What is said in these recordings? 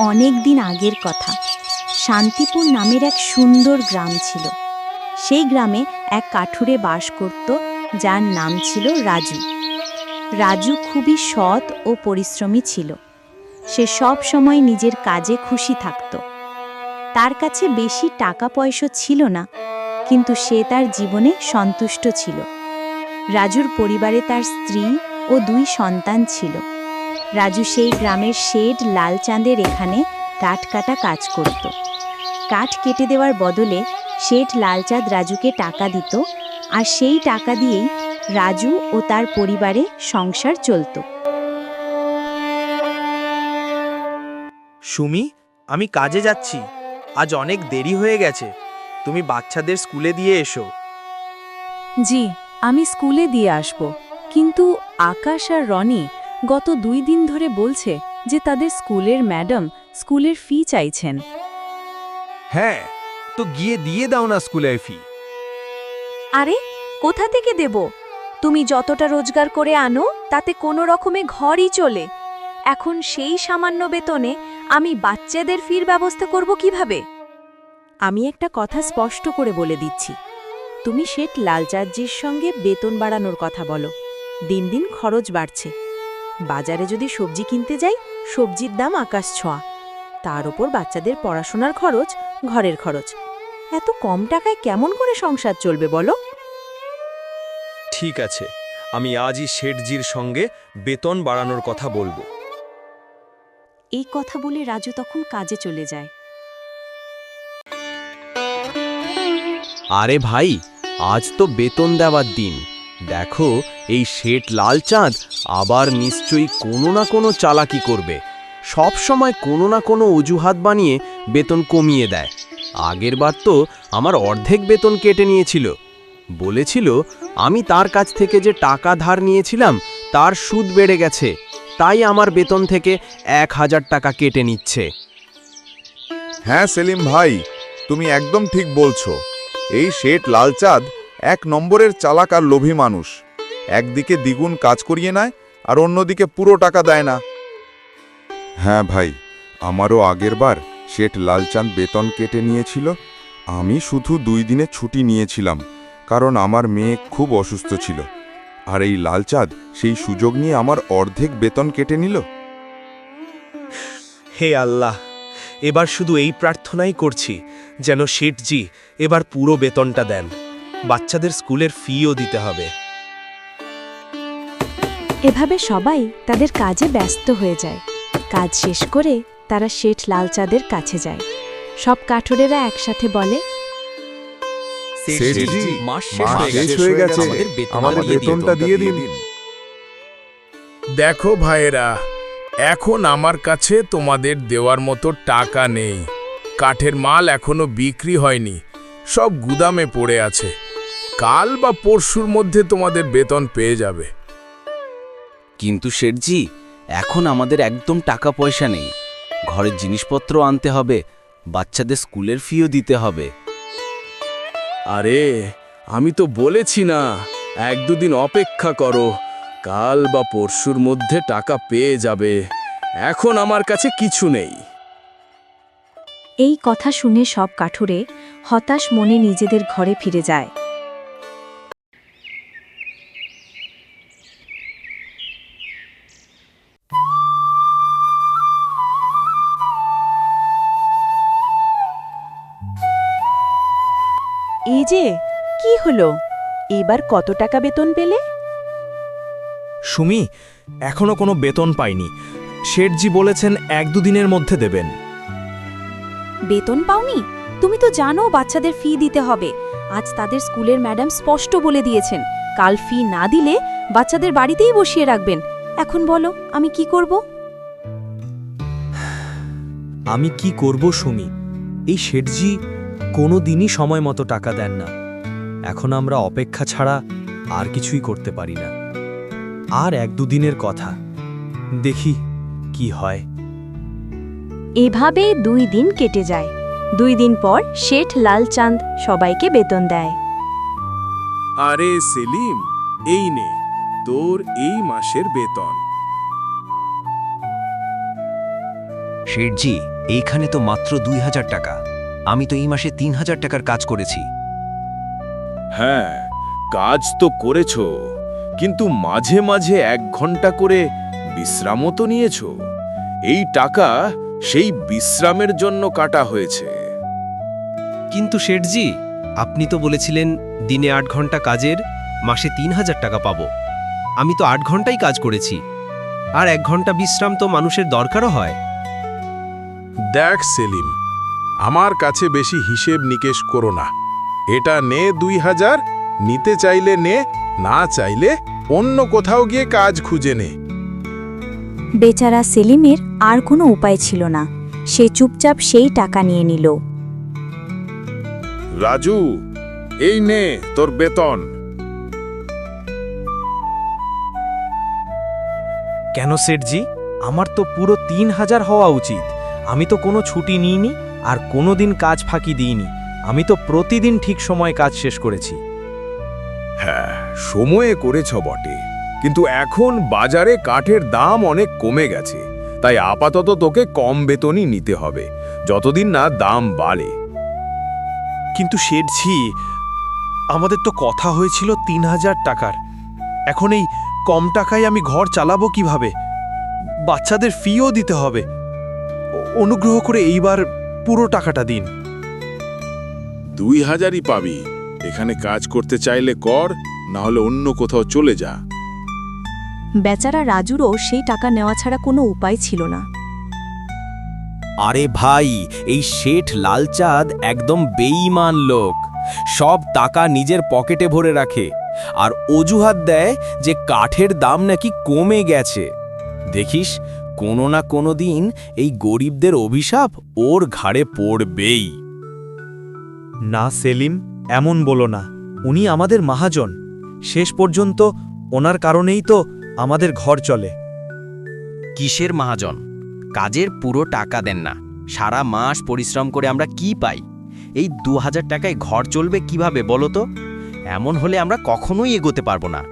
অনেক দিন আগের কথা। শান্তিপুর নামের এক সুন্দর গ্রাম ছিল। সেই গ্রামে এক কাঠুরে বাস করত, যার নাম ছিল রাজু। রাজু খুবই সৎ ও পরিশ্রমী ছিল। সে সব সময় নিজের কাজে খুশি থাকত। তার কাছে বেশি টাকা পয়সা ছিল না, কিন্তু সে তার জীবনে সন্তুষ্ট ছিল। রাজুর পরিবারে তার স্ত্রী ও দুই সন্তান ছিল। রাজু সেই গ্রামের শেড লালচাঁদের এখানে কাঠ কাটা কাজ করত। কাঠ কেটে দেওয়ার বদলে শেঠ লালচাঁদ রাজুকে টাকা দিত আর সেই টাকা দিয়েই রাজু ও তার পরিবারে সংসার চলত। সুমি আমি কাজে যাচ্ছি। আজ অনেক দেরি হয়ে গেছে। তুমি বাচ্চাদের স্কুলে দিয়ে এসো। জি আমি স্কুলে দিয়ে আসব। কিন্তু আকাশ আর রনি গত দুই দিন ধরে বলছে যে তাদের স্কুলের ম্যাডাম স্কুলের ফি চাইছেন। হ্যাঁ তো গিয়ে দিয়ে দাও না স্কুলে ফি। আরে কোথা থেকে দেব? তুমি যতটা রোজগার করে আনো তাতে কোনো রকমে ঘরই চলে। এখন সেই সামান্য বেতনে আমি বাচ্চাদের ফির ব্যবস্থা করব কীভাবে? আমি একটা কথা স্পষ্ট করে বলে দিচ্ছি। তুমি শেঠ লালচাঁদজির সঙ্গে বেতন বাড়ানোর কথা বলো। দিন দিন খরচ বাড়ছে। বাজারে যদি সবজি কিনতে যাই সবজির দাম আকাশ ছোঁয়া। তার ওপর বাচ্চাদের পড়াশোনার খরচ ঘরের খরচ। এত কম টাকায় কেমন করে সংসার চলবে বলো? ঠিক আছে আমি আজই শেঠজির সঙ্গে বেতন বাড়ানোর কথা বলব। এই কথা বলে রাজু তখন কাজে চলে যায়। আরে ভাই আজ তো বেতন দেওয়ার দিন। দেখো, এই শেঠ লালচাঁদ আবার নিশ্চয়ই কোনো না কোনো চালাকি করবে। সব সময় কোনো না কোনো অজুহাত বানিয়ে বেতন কমিয়ে দেয়। আগেরবার তো আমার অর্ধেক বেতন কেটে নিয়েছিল। বলেছিল, আমি তার কাছ থেকে যে টাকা ধার নিয়েছিলাম, তার সুদ বেড়ে গেছে। তাই আমার বেতন থেকে এক হাজার টাকা কেটে নিচ্ছে। হ্যাঁ সেলিম ভাই, তুমি একদম ঠিক বলছো। এই শেঠ লালচাঁদ এক নম্বরের চালাক আর লোভী মানুষ। একদিকে দ্বিগুণ কাজ করিয়ে নেয়, আর অন্যদিকে পুরো টাকা দেয় না। হ্যাঁ ভাই, আমারও আগেরবার শেঠ লালচাঁদ বেতন কেটে নিয়েছিল। আমি শুধু দুই দিনে ছুটি নিয়েছিলাম, কারণ আমার মেয়ে খুব অসুস্থ ছিল। আর এই লালচাঁদ সেই সুযোগ নিয়ে আমার অর্ধেক বেতন কেটে নিল? হে আল্লাহ, এবার শুধু এই প্রার্থনাই করছি, যেন শেঠজি এবার পুরো বেতনটা দেন। বাচ্চাদের স্কুলের ফিও দিতে হবে। এভাবে সবাই তাদের কাজে ব্যস্ত হয়ে যায়। কাজ শেষ করে তারা শেঠ লালচাঁদের কাছে যায়। সব কাঠুরেরা একসাথে বলে শেঠজি, মাস মাস শেষ গেছে। আমাদের বেতনটা দিয়ে দিন। দেখো ভাইয়েরা এখন আমার কাছে তোমাদের দেওয়ার মতো টাকা নেই। কাঠের মাল এখনও বিক্রি হয়নি সব গুদামে পড়ে আছে। কাল বা পরশুর মধ্যে তোমাদের বেতন পেয়ে যাবে। কিন্তু শেঠজি এখন আমাদের একদম টাকা পয়সা নেই। ঘরের জিনিসপত্র আনতে হবে বাচ্চাদের স্কুলের ফিও দিতে হবে। আরে আমি তো বলেছি না এক দুদিন অপেক্ষা করো কাল বা পরশুর মধ্যে টাকা পেয়ে যাবে। এখন আমার কাছে কিছু নেই। এই কথা শুনে সব কাঠুরে হতাশ মনে নিজেদের ঘরে ফিরে যায়। এই যে কি হলো? এবার কত টাকা বেতন পেলে? সুমি এখনও কোনো বেতন পাইনি। শেঠজি বলেছেন এক দুদিনের মধ্যে দেবেন। বেতন পাওনি? তুমি তো জানো বাচ্চাদের ফি দিতে হবে। আজ তাদের স্কুলের ম্যাডাম স্পষ্ট বলে দিয়েছেন কাল ফি না দিলে বাচ্চাদের বাড়িতেই বসিয়ে রাখবেন। এখন বলো আমি কি করব? আমি কি করব সুমি? এই শেঠজি কোনো দিনই সময় মতো টাকা দেন না। এখন আমরা অপেক্ষা ছাড়া আর কিছুই করতে পারি না। আর এক দুদিনের কথা দেখি কি হয়। এভাবে দুই দিন কেটে যায়। দুই দিন পর শেঠ লালচাঁদ সবাইকে বেতন দেয়। আরে সেলিম এই নে তোর এই মাসের বেতন। শেঠজি এইখানে তো মাত্র দুই হাজার টাকা। আমি তো এই মাসে তিন হাজার টাকার কাজ করেছি। হ্যাঁ কাজ তো করেছ কিন্তু মাঝে মাঝে এক ঘণ্টা করে বিশ্রামও তো নিয়েছ। এই টাকা সেই বিশ্রামের জন্য কাটা হয়েছে। কিন্তু শেঠজি আপনি তো বলেছিলেন দিনে আট ঘণ্টা কাজের মাসে তিন হাজার টাকা পাব। আমি তো আট ঘন্টাই কাজ করেছি। আর এক ঘণ্টা বিশ্রাম তো মানুষের দরকারও হয়। দেখ সেলিম আমার কাছে বেশি হিসেব নিকেশ করো না। এটা নে দুই হাজার নিতে চাইলে নে না চাইলে অন্য কোথাও গিয়ে কাজ খুঁজে নে। বেচারা সেলিমের আর কোনো উপায় ছিল না। সে চুপচাপ সেই টাকা নিয়ে নিল। রাজু এই নে তোর বেতন। কেন সেটজি আমার তো পুরো তিন হাজার হওয়া উচিত। আমি তো কোনো ছুটি নিইনি। আর কোনো দিন কাজ ফাঁকি দিইনি। আমি তো প্রতিদিন ঠিক সময় কাজ শেষ করেছি। হ্যাঁ সময়ে করেছ বটে। কিন্তু এখন বাজারে কাঠের দাম অনেক কমে গেছে। তাই আপাতত তোকে কম বেতনই নিতে হবে যতদিন না দাম বাড়ে। কিন্তু শেঠজি আমাদের তো কথা হয়েছিল তিন হাজার টাকার। এখন এই কম টাকায় আমি ঘর চালাবো কীভাবে? বাচ্চাদের ফিও দিতে হবে। অনুগ্রহ করে এইবার পুরো টাকাটা দিন। দুই হাজারই পাবি। এখানে কাজ করতে চাইলে কর না হলে অন্য কোথাও চলে যা। বেচারা রাজুরও সেই টাকা নেওয়া ছাড়া কোনো উপায় ছিল না। আরে ভাই এই শেঠ লালচাঁদ একদম বেঈমান লোক। সব টাকা নিজের পকেটে ভরে রাখে। আর অজুহাত দেয় যে কাঠের দাম নাকি কমে গেছে। দেখিস কোনো না কোনো দিন এই গরিবদের অভিশাপ ওর ঘাড়ে পড়বেই। না সেলিম এমন বলো না। উনি আমাদের মহাজন। শেষ পর্যন্ত ওনার কারণেই তো আমাদের ঘর চলে। কিসের মহাজন? কাজের পুরো টাকা দেন না। সারা মাস পরিশ্রম করে আমরা কি পাই? এই দু হাজার টাকায় ঘর চলবে কীভাবে বলো তো? এমন হলে আমরা কখনোই এগোতে পারব না।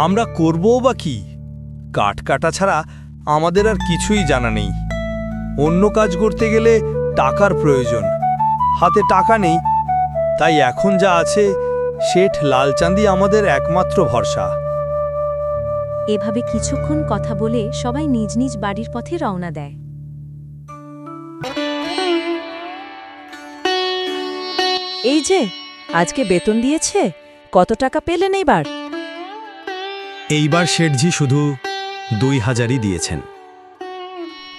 আমরা করবও বা কি? কাঠ কাটা ছাড়া আমাদের আর কিছুই জানা নেই। অন্য কাজ করতে গেলে টাকার প্রয়োজন। হাতে টাকা নেই। তাই এখন যা আছে শেঠ লালচাঁদি আমাদের একমাত্র ভরসা। এভাবে কিছুক্ষণ কথা বলে সবাই নিজ নিজ বাড়ির পথে রওনা দেয়। এই যে আজকে বেতন দিয়েছে কত টাকা পেলেন এইবার? এইবার শেঠজি শুধু দুই হাজারই দিয়েছেন।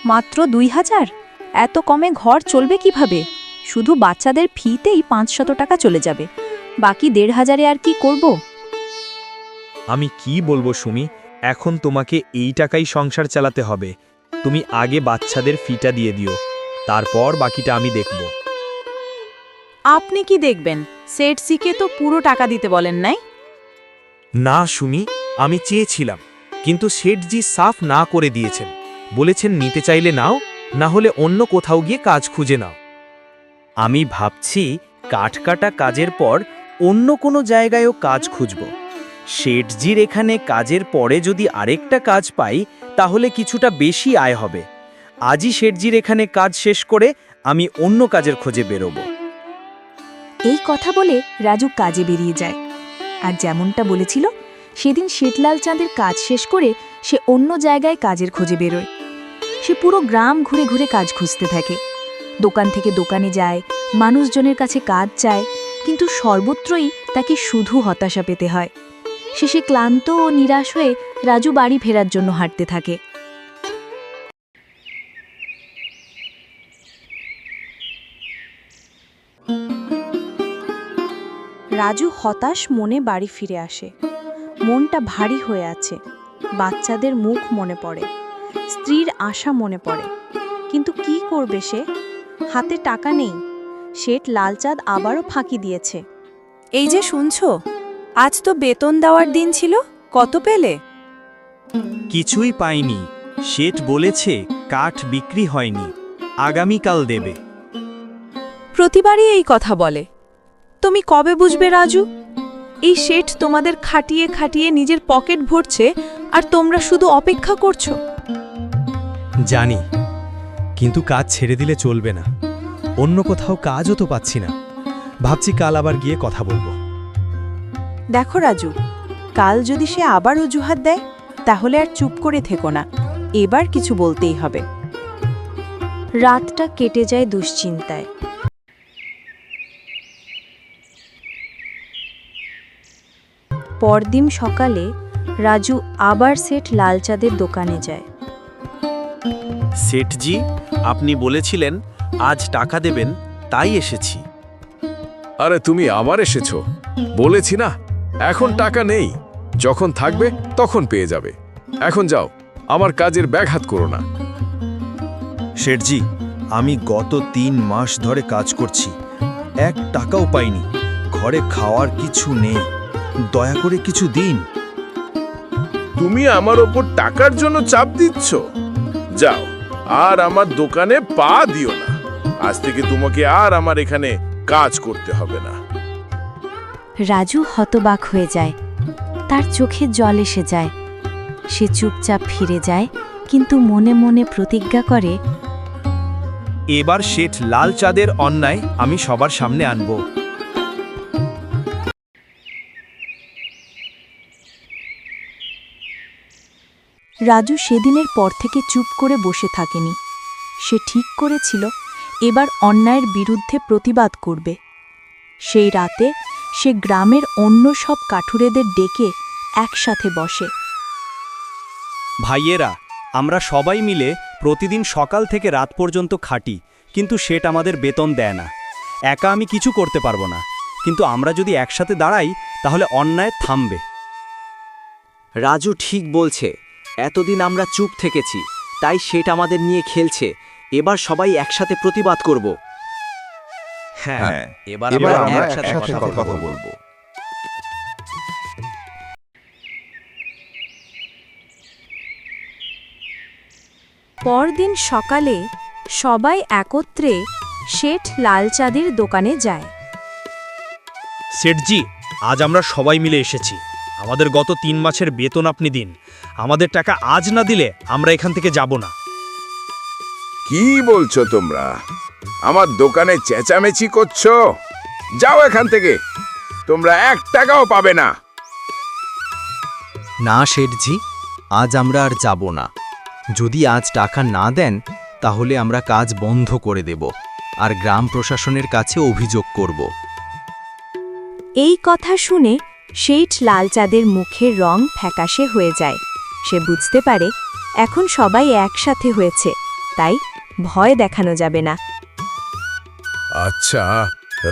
মাত্র দুই হাজার? এত কমে ঘর চলবে কীভাবে? শুধু বাচ্চাদের ফিতেই পাঁচশত টাকা চলে যাবে। বাকি দেড় হাজারে আর কি করব? আমি কি বলব সুমি? এখন তোমাকে এই টাকাই সংসার চালাতে হবে। তুমি আগে বাচ্চাদের ফিটা দিয়ে দিও। তারপর বাকিটা আমি দেখব। আপনি কি দেখবেন? সেট সিকে তো পুরো টাকা দিতে বলেন নাই? না সুমি আমি চেয়েছিলাম। কিন্তু শেঠজি সাফ না করে দিয়েছেন। বলেছেন, নিতে চাইলে নাও, না হলে অন্য কোথাও গিয়ে কাজ খুঁজে নাও। আমি ভাবছি কাঠ কাটা কাজের পর অন্য কোনো জায়গায়ও কাজ খুঁজব। শেঠজির এখানে কাজের পরে যদি আরেকটা কাজ পাই, তাহলে কিছুটা বেশি আয় হবে। আজই শেঠজির এখানে কাজ শেষ করে আমি অন্য কাজের খোঁজে বেরোবো। এই কথা বলে রাজু কাজে বেরিয়ে যায়। আর যেমনটা বলেছিল সেদিন শেটলাল চাঁদের কাজ শেষ করে সে অন্য জায়গায় কাজের খোঁজে বেরোয়। সে পুরো গ্রাম ঘুরে ঘুরে কাজ খুঁজতে থাকে। দোকান থেকে দোকানে যায়, মানুষজনের কাছে কাজ চায়, কিন্তু সর্বত্রই তাকে শুধু হতাশা পেতে হয়। শেষে ক্লান্ত ও নিরাশ হয়ে রাজু বাড়ি ফেরার জন্য হাঁটতে থাকে। রাজু হতাশ মনে বাড়ি ফিরে আসে। মনটা ভারী হয়ে আছে। বাচ্চাদের মুখ মনে পড়ে। স্ত্রীর আশা মনে পড়ে। কিন্তু কি করবে সে? হাতে টাকা নেই। শেঠ লালচাঁদ আবারও ফাঁকি দিয়েছে। এই যে শুনছ আজ তো বেতন দেওয়ার দিন ছিল কত পেলে? কিছুই পাইনি। শেঠ বলেছে কাঠ বিক্রি হয়নি। আগামীকাল দেবে। প্রতিবারই এই কথা বলে। তুমি কবে বুঝবে রাজু? এই শেঠ তোমাদের খাটিয়ে খাটিয়ে নিজের পকেট ভরছে আর তোমরা শুধু অপেক্ষা করছ। জানি কিন্তু কাজ ছেড়ে দিলে চলবে না। অন্য কোথাও কাজও তো পাচ্ছি না। ভাবছি কাল আবার গিয়ে কথা বলব। দেখো রাজু কাল যদি সে আবার অজুহাত দেয় তাহলে আর চুপ করে থেকো না। এবার কিছু বলতেই হবে। রাতটা কেটে যায় দুশ্চিন্তায়। পরদিন সকালে রাজু আবার সেট লালচাঁদের দোকানে যায়। সেঠজি আপনি বলেছিলেন আজ টাকা দেবেন তাই এসেছি। আরে তুমি আবার এসেছ? বলেছি না এখন টাকা নেই। যখন থাকবে তখন পেয়ে যাবে। এখন যাও আমার কাজের ব্যাঘাত করো না। শেঠজি আমি গত তিন মাস ধরে কাজ করছি। এক টাকাও পাইনি। ঘরে খাওয়ার কিছু নেই। দয়া করে কিছু দিন। তুমি আমার ওপর টাকার জন্য চাপ দিচ্ছ? যাও আর আমার দোকানে পা দিও না। আজ থেকে তোমাকে আর আমার এখানে কাজ করতে হবে না। রাজু হতবাক হয়ে যায়। তার চোখে জল এসে যায়। সে চুপচাপ ফিরে যায় কিন্তু মনে মনে প্রতিজ্ঞা করে এবার শেঠ লাল চাঁদের অন্যায় আমি সবার সামনে আনব। রাজু সেদিনের পর থেকে চুপ করে বসে থাকেনি। সে ঠিক করেছিল এবার অন্যায়ের বিরুদ্ধে প্রতিবাদ করবে। সেই রাতে সে গ্রামের অন্য সব কাঠুরেদের ডেকে একসাথে বসে। ভাইয়েরা আমরা সবাই মিলে প্রতিদিন সকাল থেকে রাত পর্যন্ত খাটি কিন্তু শেঠ আমাদের বেতন দেয় না। একা আমি কিছু করতে পারব না কিন্তু আমরা যদি একসাথে দাঁড়াই তাহলে অন্যায় থামবে। রাজু ঠিক বলছে এতদিন আমরা চুপ থেকেছি তাই সেটা আমাদের নিয়ে খেলছে। এবার সবাই একসাথে প্রতিবাদ করব। হ্যাঁ এবার এবার আমরা একসাথে কথা বলব। পরদিন সকালে সবাই একত্রে শেঠ লালচাঁদের দোকানে যায়। শেঠজি আজ আমরা সবাই মিলে এসেছি। আমাদের গত তিন মাসের বেতন আপনি দিন। আমাদের টাকা আজ না দিলে আমরা এখান থেকে যাব না। কি বলছো তোমরা? আমার দোকানে চেঁচামেচি করছ? যাও এখান থেকে। তোমরা এক টাকাও পাবে না। না শেঠজি আজ আমরা আর যাব না। যদি আজ টাকা না দেন তাহলে আমরা কাজ বন্ধ করে দেব আর গ্রাম প্রশাসনের কাছে অভিযোগ করব। এই কথা শুনে শেঠ লালচাঁদের মুখের রং ফ্যাকাশে হয়ে যায়। সে বুঝতে পারে এখন সবাই একসাথে হয়েছে তাই ভয় দেখানো যাবে না। আচ্ছা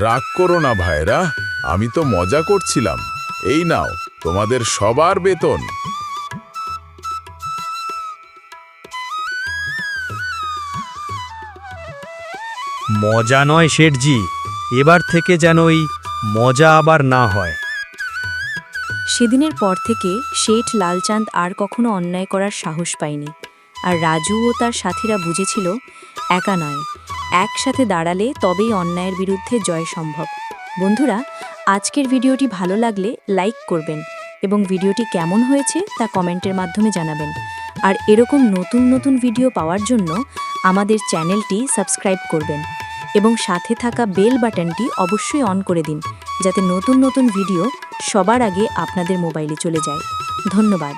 রাগ করো না ভাইরা আমি তো মজা করছিলাম। এই নাও তোমাদের সবার বেতন। মজা নয় শেঠজি এবার থেকে যেন ওই মজা আবার না হয়। সেদিনের পর থেকে শেঠ লালচাঁদ আর কখনো অন্যায় করার সাহস পায়নি। আর রাজু ও তার সাথীরা বুঝেছিল, একা নয়। একসাথে দাঁড়ালে তবেই অন্যায়ের বিরুদ্ধে জয় সম্ভব। বন্ধুরা, আজকের ভিডিওটি ভালো লাগলে লাইক করবেন এবং ভিডিওটি কেমন হয়েছে তা কমেন্টের মাধ্যমে জানাবেন। আর এরকম নতুন নতুন ভিডিও পাওয়ার জন্য আমাদের চ্যানেলটি সাবস্ক্রাইব করবেন এবং সাথে থাকা বেল বাটনটি অবশ্যই অন করে দিন, যাতে নতুন নতুন ভিডিও সবার আগে আপনাদের মোবাইলে চলে যায়। ধন্যবাদ।